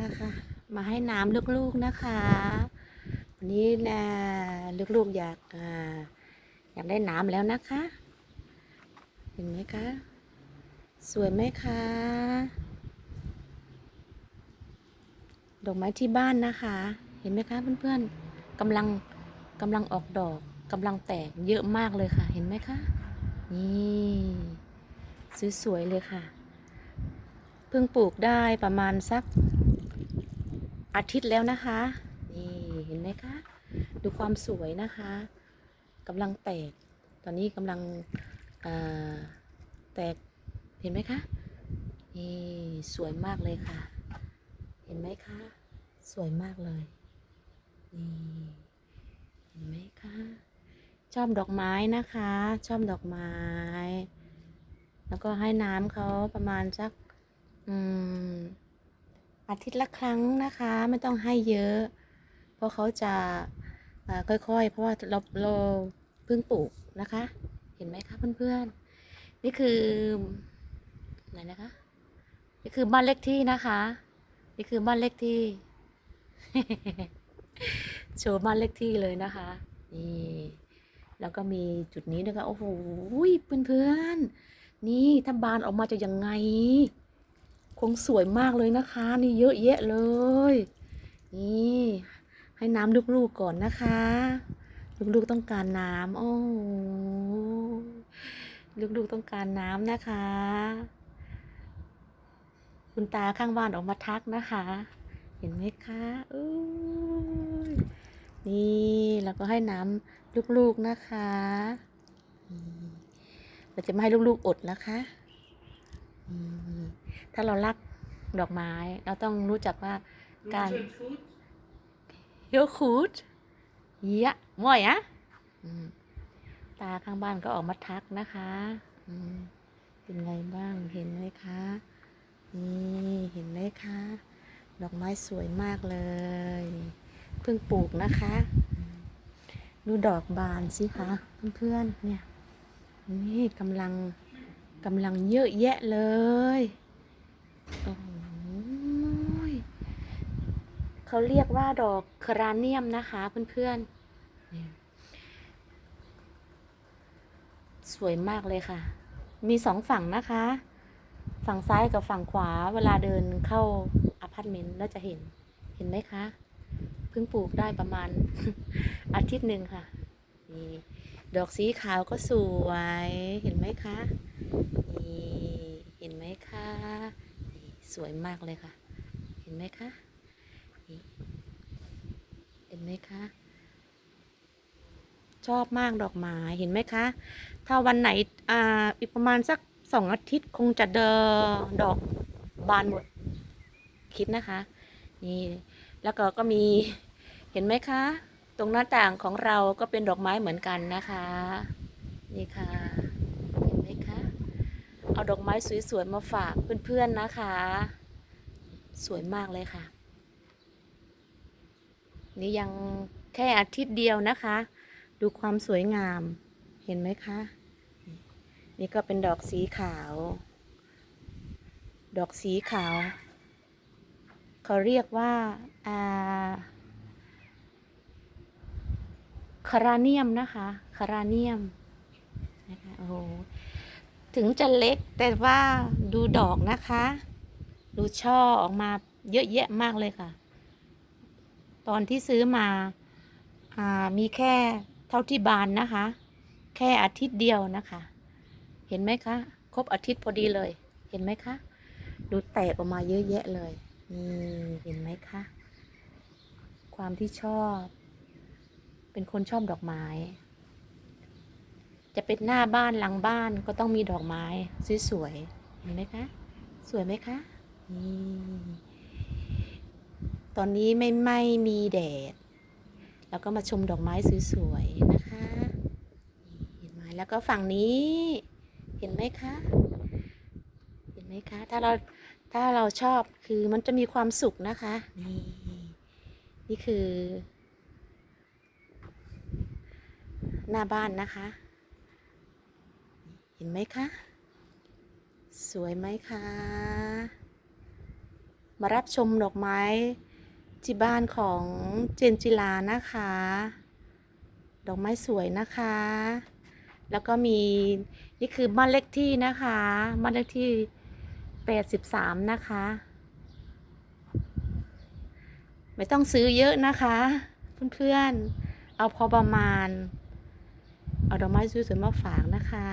มาค่ะ มาให้น้ำลูกๆนะคะ วันนี้นะลูกๆอยากอยากได้น้ำแล้วนะคะ เห็นไหมคะ สวยไหมคะดอกไม้ที่บ้านนะคะ เห็นไหมคะเพื่อนๆกำลังกำลังออกดอกกำลังแตกเยอะมากเลยค่ะ เห็นไหมคะ นี่สวยๆเลยค่ะ เพิ่งปลูกได้ประมาณสัก อาทิตย์แล้วนะคะนี่เห็นไหมคะ ดูความสวยนะคะกำลังแตก ตอนนี้กำลังแตกเห็นไหมคะนี่สวยมากเลยค่ะ เห็นไหมคะ สวยมากเลยนี่เห็นไหมคะชอบดอกไม้นะคะชอบดอกไม้ แล้วก็ให้น้ำเขาประมาณสัก อืม อาทิตย์ละครั้งนะคะ ไม่ต้องให้เยอะ เพราะเขาจะค่อยๆ เพราะว่าเราเราเพิ่งปลูกนะคะ เห็นไหมคะเพื่อนๆ นี่คืออะไรนะคะ นี่คือบ้านเลขที่นะคะ นี่คือบ้านเลขที่ โชว์บ้านเลขที่เลยนะคะ นี่แล้วก็มีจุดนี้นะคะโอ้โหเพื่อนๆ นี่ถ้าบานออกมาจะยังไง คงสวยมากเลยนะคะ นี่เยอะแยะเลย นี่ให้น้ำลูกๆก่อนนะคะ ลูกๆต้องการน้ำโอ้ลูกๆต้องการน้ำนะคะ คุณตาข้างบ้านออกมาทักนะคะ เห็นไหมคะนี่แล้วก็ให้น้ำลูกๆนะคะ เราจะไม่ให้ลูกๆอดนะคะ อืม ถ้าเรารักดอกไม้ เราต้องรู้จักว่าการเฮลคูดเยะม่อยอะอืมตาข้างบ้านก็ออกมาทักนะคะอืมเป็นไงบ้างเห็นไหมคะนี่เห็นไหมคะ ดอกไม้สวยมากเลยเพิ่งปลูกนะคะอืมดูดอกบานสิคะเพื่อนๆเนี่ยนี่กำลังกำลังเยอะแยะเลยโอ้โห เขาเรียกว่าดอกคราเนียมนะคะเพื่อนๆเนี่ยสวยมากเลยค่ะ มีสองฝั่งนะคะ ฝั่งซ้ายกับฝั่งขวาเวลาเดินเข้าอพาร์ตเมนต์แล้วจะเห็น เห็นไหมคะ เพิ่งปลูกได้ประมาณ อาทิตย์หนึ่งค่ะ นี่ดอกสีขาวก็สวย เห็นไหมคะ นี่ เห็นไหมคะ สวยมากเลยค่ะ เห็นไหมคะเห็นไหมคะชอบมากดอกไม้เห็นไหมคะ ถ้าวันไหนอ่าอีกประมาณสักสองอาทิตย์คงจะเดอดอกบานหมดคิดนะคะ นี่แล้วก็ก็มีเห็นไหมคะ ตรงหน้าต่างของเราก็เป็นดอกไม้เหมือนกันนะคะ นี่ค่ะ เห็นไหมคะ เอา ดอกไม้สวยๆมาฝากเพื่อนๆนะคะ สวยมากเลยค่ะ นี่ยังแค่อาทิตย์เดียวนะคะ ดูความสวยงามเห็นไหมคะ นี่ก็เป็นดอกสีขาว ดอกสีขาว เขาเรียกว่าอ่าคาราเนียมนะคะ คาราเนียมนะคะ โอ้โห ถึงจะเล็กแต่ว่าดูดอกนะคะ ดูช่อออกมาเยอะแยะมากเลยค่ะ ตอนที่ซื้อมาอ่ามีแค่เท่าที่บานนะคะ แค่อาทิตย์เดียวนะคะ เห็นไหมคะ ครบอาทิตย์พอดีเลย เห็นไหมคะ ดูแตกออกมาเยอะแยะเลยนี่เห็นไหมคะ ความที่ชอบ เป็นคนชอบดอกไม้ จะเป็นหน้าบ้านหลังบ้านก็ต้องมีดอกไม้สวยๆเห็นไหมคะ สวยไหมคะนี่ตอนนี้ไม่ไม่มีแดด แล้วก็มาชมดอกไม้สวยๆนะคะเห็นไหมแล้วก็ฝั่งนี้เห็นไหมคะเห็นไหมคะถ้าเราถ้าเราชอบคือมันจะมีความสุขนะคะนี่นี่คือ หน้าบ้านนะคะ ห็นไหมคะ สวยไหมคะ มารับชมดอกไม้ที่บ้านของเจนจิลานะคะ ดอกไม้สวยนะคะ แล้วก็มีนี่คือบ้านเลขที่นะคะบ้านเลขที่83นะคะ ไม่ต้องซื้อเยอะนะคะ เพื่อนๆ เอาพอประมาณ เอาดอกไม้สวยๆมาฝากนะคะ